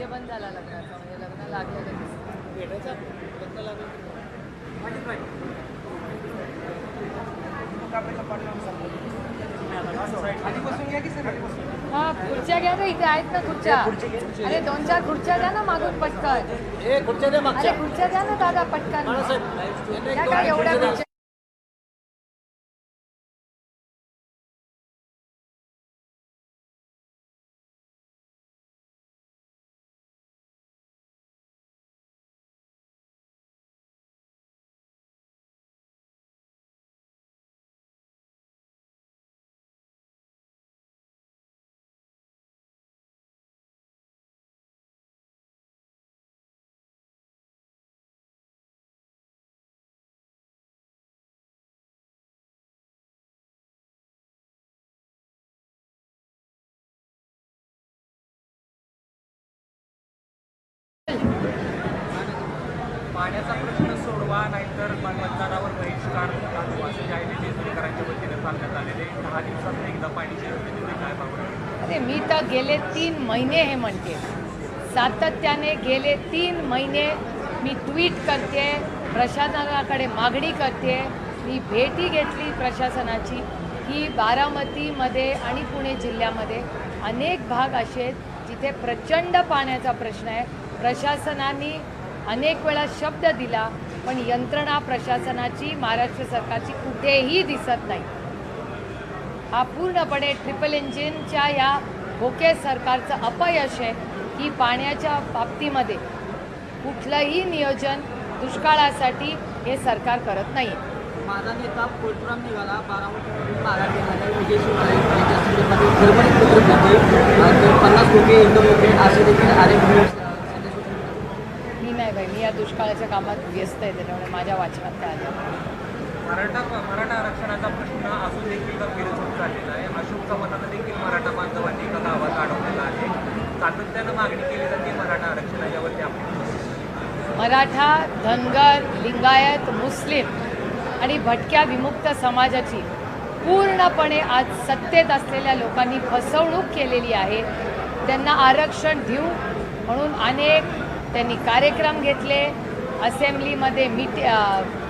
DJ बंद झाला लग्नाचा म्हणजे लग्न भेटायचा लागेल हा खुर्च्या घ्या ना इथे आहेत ना खुर्च्या. अरे दोन चार खुर्च्या द्या ना मागून पटकन. ए खुर्च्या द्या अरे मागच्या खुर्च्या द्या ना दादा पटकन. काय एवढ्या खुर्च्या पाण्याचा प्रश्न सोडवा नाहीतर मतदानावर बहिष्कार टाकू असे जे आहे ते देशमुखकरांच्या वतीने सांगण्यात आलेले दहा दिवसात एकदा पाणी काय पाहू अरे मी तर गेले तीन महिने हे म्हणते. सातत्याने गेले तीन महिने मी ट्विट करते प्रशासनाकडे मागणी करते. मी भेटी घेतली प्रशासनाची. की बारामतीमध्ये आणि पुणे जिल्ह्यामध्ये अनेक भाग असे आहेत जिथे प्रचंड पाण्याचा प्रश्न आहे. प्रशासनाने अनेक वेळा शब्द दिला पण यंत्रणा प्रशासनाची महाराष्ट्र सरकारची कुठेही दिसत नाही. हा पूर्णपणे ट्रिपल इंजिनच्या या भोके सरकारचं अपयश आहे की पाण्याच्या बाबतीमध्ये कुठलंही नियोजन दुष्काळासाठी हे सरकार करत नाही माझा नेता पोटराम निघाला बारामतीमधून माघार घेणाऱ्या विजय शिवराय पन्नास लोके इंटर लोके असे देखील आरे न्यूज संदेश होते. मी नाही बाई मी या दुष्काळाच्या कामात व्यस्त आहे त्याच्यामुळे माझ्या वाचनात त्या आल्या मराठा मराठा आरक्षणाचा प्रश्न अजून देखील गंभीर होत चाललेला आहे. अशोक चव्हाणांना देखील मराठा बांधवांनी एका गावात अडवलेला आहे. सातत्यानं मागणी केली जाते मराठा आरक्षणाच्यावरती आपण मराठा धनगर लिंगायत मुस्लिम आणि भटक्या विमुक्त समाजाची पूर्णपणे आज सत्तेत असलेल्या लोकांनी फसवणूक केलेली आहे. त्यांना आरक्षण देऊ म्हणून अनेक त्यांनी कार्यक्रम घेतले असेंब्लीमध्ये मीट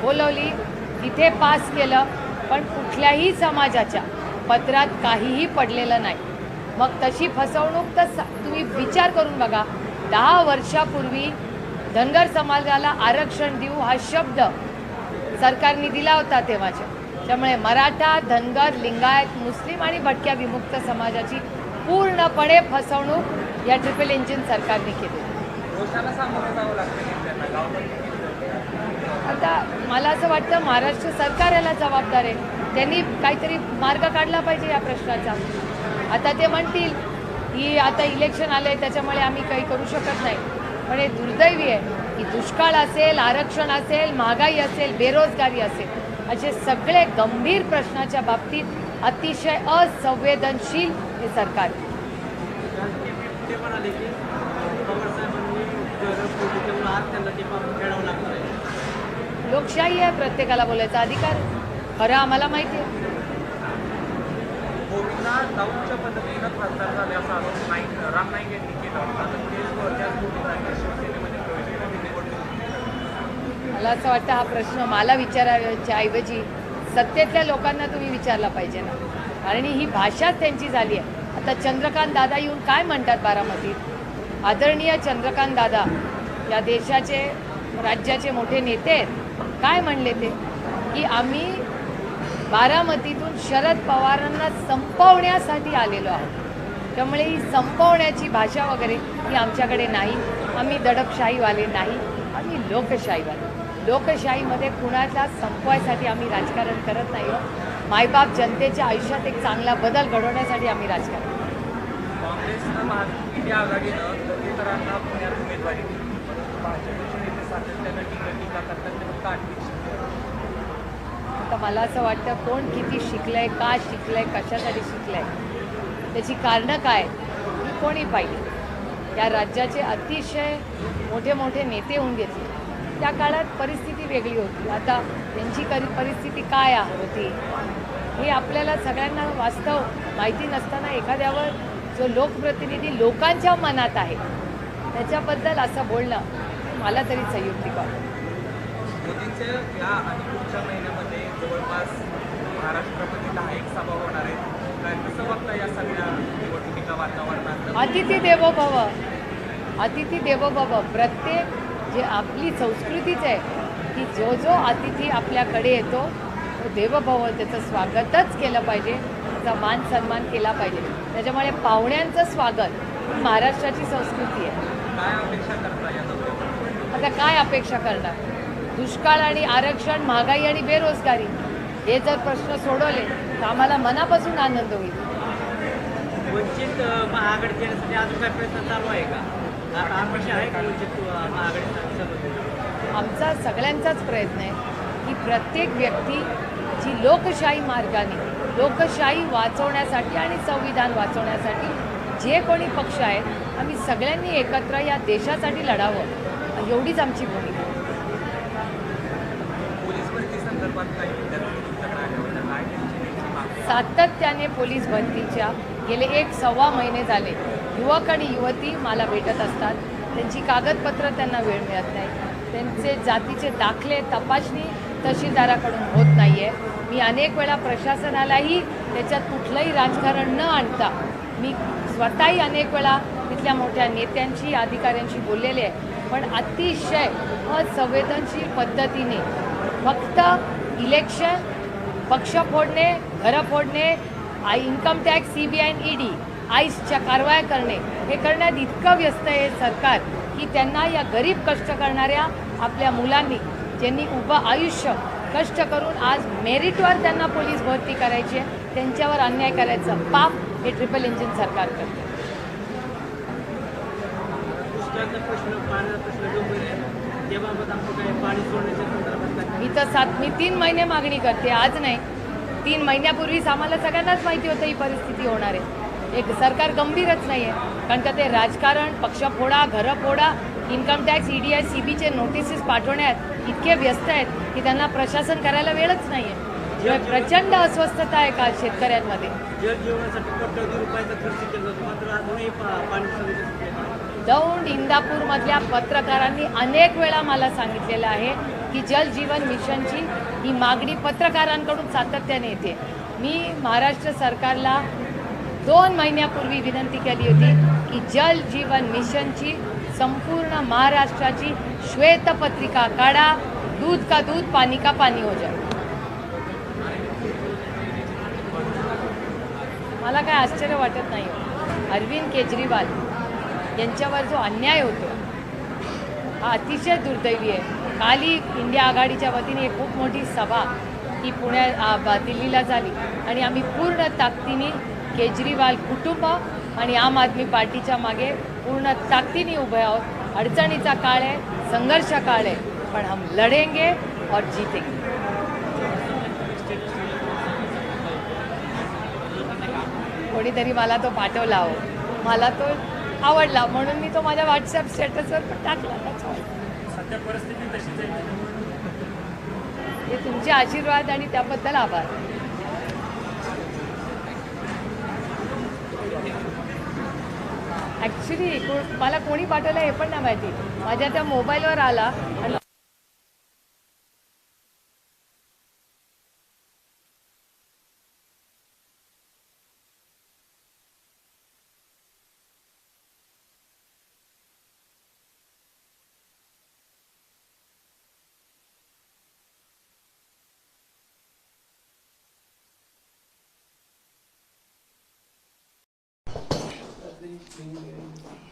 बोलवली. तिथे पास केलं पण कुठल्याही समाजाच्या पत्रात काहीही पडलेलं नाही. मग तशी फसवणूक तर तुम्ही विचार करून बघा दहा वर्षापूर्वी धनगर समाजाला आरक्षण देऊ हा शब्द सरकारने दिला होता तेव्हाच्या. त्यामुळे मराठा धनगर लिंगायत मुस्लिम आणि भटक्या विमुक्त समाजाची पूर्णपणे फसवणूक या ट्रिपल इंजिन सरकारने केली. आता मला असं वाटतं महाराष्ट्र सरकार याला जबाबदार आहे. त्यांनी काहीतरी मार्ग काढला पाहिजे या प्रश्नाचा. आता ते म्हणतील की आता इलेक्शन आलं आहे त्याच्यामुळे आम्ही काही करू शकत नाही. पण हे दुर्दैवी आहे की दुष्काळ असेल आरक्षण असेल महागाई असेल बेरोजगारी असेल असे सगळे गंभीर प्रश्नाच्या बाबतीत अतिशय असंवेदनशील हे सरकार लोकशाही आहे प्रत्येकाला बोलायचा अधिकार. खरं आम्हाला माहिती आहे? मला असं वाटतं हा प्रश्न मला विचारायच्या ऐवजी सत्तेतल्या लोकांना तुम्ही विचारला पाहिजे ना. कारण ही भाषाच त्यांची झाली आहे. आता चंद्रकांत दादा येऊन काय म्हणतात बारामतीत? आदरणीय चंद्रकांत दादा या देशाचे राज्याचे मोठे नेते आहेत. काय म्हणले ते? की आम्ही बारामतीतून शरद पवारांना संपवण्यासाठी आलेलो आहोत. त्यामुळे ही संपवण्याची भाषा वगैरे ही आमच्याकडे नाही. आम्ही दडपशाहीवाले नाही. आम्ही लोकशाहीवाले. लोकशाहीमध्ये कुणाला संपवायसाठी आम्ही राजकारण करत नाही आहोत. मायबाप जनतेच्या आयुष्यात एक चांगला बदल घडवण्यासाठी आम्ही राजकारण करतो. आघाडीनं पुण्यात उमेदवारी दिली. परंतु भाजपचे नेते सातत्यानं टीका टीका करतात ते फक्त आठवी आता मला असं वाटतं कोण किती शिकलंय का शिकलंय कशासाठी शिकलंय? त्याची कारणं काय? ही कोणी पाहिजे या राज्याचे अतिशय मोठे मोठे नेते होऊन घेतले त्या काळात परिस्थिती वेगळी होती. आता त्यांची करी परिस्थिती काय होती? हे आपल्याला सगळ्यांना वास्तव माहिती नसताना एखाद्यावर जो लोकप्रतिनिधी लोकांच्या मनात आहे त्याच्याबद्दल असं बोलणं मला तरी संयुक्तिक वाटतं. मोदींच्या या आणि पुढच्या महिन्यामध्ये जवळपास महाराष्ट्रामध्ये दहा एक सभा होणार आहेत. काय कसं बघता या सगळ्या निवडणुकीच्या वातावरणात? अतिथी देवो भव अतिथी देवो भव प्रत्येक जे आपली संस्कृतीच आहे की जो जो अतिथी आपल्याकडे येतो तो देवभव त्याचं स्वागतच केलं पाहिजे. त्याचा मान सन्मान केला पाहिजे. त्याच्यामुळे पाहुण्यांचं स्वागत महाराष्ट्राची संस्कृती आहे. आता काय अपेक्षा करणार? दुष्काळ आणि आरक्षण महागाई आणि बेरोजगारी हे जर प्रश्न सोडवले तर आम्हाला मनापासून आनंद होईल. वंचित महाआघाडी येण्यासाठी अजून काय प्रयत्न चालू आहे का? आमचा सगळ्यांचाच प्रयत्न आहे. की प्रत्येक व्यक्ती जी लोकशाही मार्गाने लोकशाही वाचवण्यासाठी आणि संविधान वाचवण्यासाठी जे कोणी पक्ष आहेत आम्ही सगळ्यांनी एकत्र या देशासाठी लढावं एवढीच आमची भूमिका. सातत्याने पोलीस भरतीच्या गेले एक सव्वा महिने झाले. युवक आणि युवती मला भेटत असतात. त्यांची कागदपत्र त्यांना वेळ मिळत नाही. त्यांचे जातीचे दाखले तपासणी तहसीलदाराकडून होत नाही आहे मी अनेक वेळा प्रशासनालाही त्याच्यात कुठलंही राजकारण न आणता मी स्वतःही अनेक वेळा तिथल्या मोठ्या नेत्यांशी अधिकाऱ्यांशी बोललेले आहे. पण अतिशय असंवेदनशील पद्धतीने फक्त इलेक्शन पक्ष फोडणे घरं फोडणे I income tax C B I D आईसच्या कारवाया करणे हे करण्यात इतकं व्यस्त आहे सरकार की त्यांना या गरीब कष्ट करणाऱ्या आपल्या मुलांनी ज्यांनी उभं आयुष्य कष्ट करून आज मेरिटवर त्यांना पोलीस भरती करायची आहे त्यांच्यावर अन्याय करायचं पाप हे ट्रिपल इंजिन सरकार करते. मी तर सात मी तीन महिने मागणी करते आज नाही. तीन महिन्यापूर्वीच आम्हाला सगळ्यांनाच माहिती होतं ही परिस्थिती होणार आहे. एक सरकार गंभीरच नाही आहे कारण का ते राजकारण पक्ष फोडा घरं फोडा income tax ED I C बीचे नोटिसेस पाठवण्यात इतके व्यस्त आहेत की त्यांना प्रशासन करायला वेळच नाही आहे प्रचंड अस्वस्थता आहे का शेतकऱ्यांमध्ये. दौंड इंदापूरमधल्या पत्रकारांनी अनेक वेळा मला सांगितलेलं आहे की जल जीवन मिशनची ही मागणी पत्रकारांकडून सातत्याने येते. मी महाराष्ट्र सरकारला दोन महिन्यापूर्वी विनंती केली होती की जल जीवन मिशनची संपूर्ण महाराष्ट्राची श्वेतपत्रिका काढा दूध का दूध पाणी का पाणी हो जाए मला काय आश्चर्य वाटत नाही अरविंद केजरीवाल यांच्यावर जो अन्याय होतो हा अतिशय दुर्दैवी आहे. काल ही इंडिया आघाडीच्या वतीने एक खूप मोठी सभा ही पुण्या दिल्लीला झाली आणि आम्ही पूर्ण ताकदीने केजरीवाल कुटुंब आणि आम आदमी पार्टीच्या मागे पूर्ण ताकदीने उभे आहोत. अडचणीचा काळ आहे संघर्ष काळ आहे पण हम लढेंगे और जीतेंगे. कोणीतरी मला तो पाठवला हो. मला तो आवडला म्हणून मी तो माझ्या व्हॉट्सअप स्टेटसवर पण टाकला हे तुमचे आशीर्वाद आणि त्याबद्दल आभार. ॲक्च्युली मला कोणी पाठवलं हे पण नाही माहिती. माझ्या त्या मोबाईलवर आला आणि meeting?